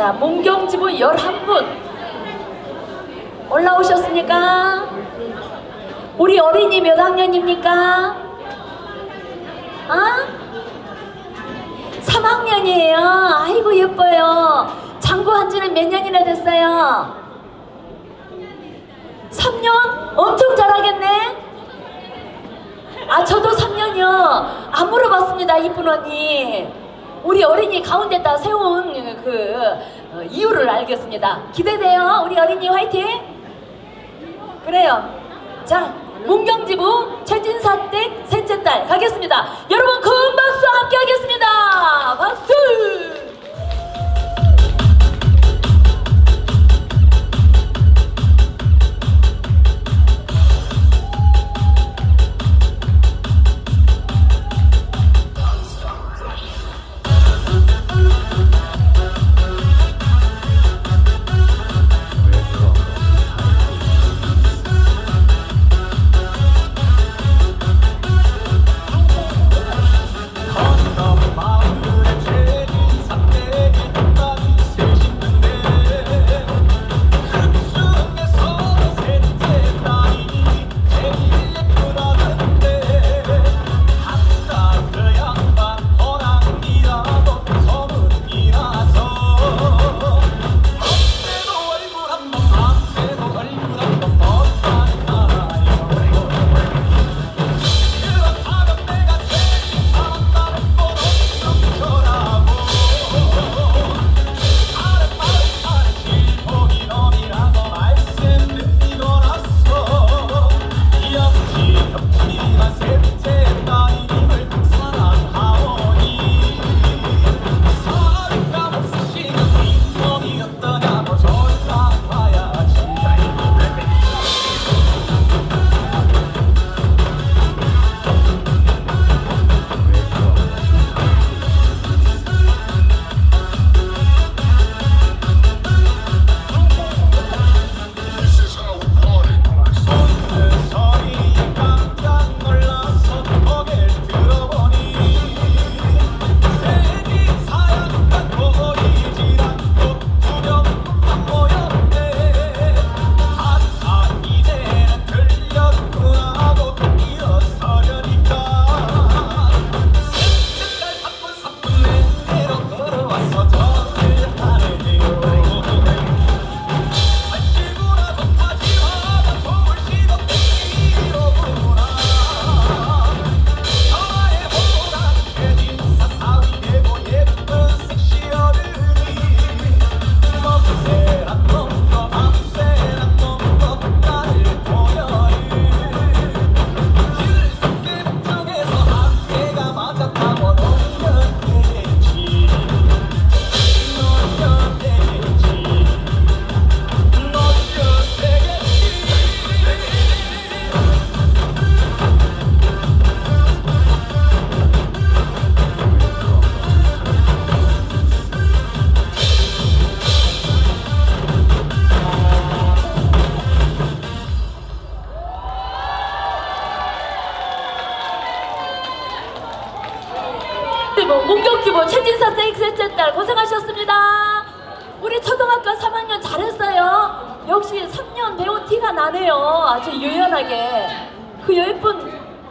자, 문경지부 11분 올라오셨습니까? 우리 어린이 몇 학년입니까? 아? 3학년이에요. 아이고 예뻐요. 장구 한 지는 몇 년이나 됐어요? 3년? 엄청 잘하겠네? 아 저도 3년이요. 안 물어봤습니다 이쁜 언니. 우리 어린이 가운데다 세운 그 어, 이유를 알겠습니다. 기대돼요. 우리 어린이 화이팅. 그래요. 자 문경지부 최진사 댁 셋째 딸 가겠습니다. 여러분 큰 박수 함께 하겠습니다. 박수. 최진사 땡 셋째 딸 고생하셨습니다. 우리 초등학교 3학년 잘했어요. 역시 3년 배운 티가 나네요. 아주 유연하게. 그 예쁜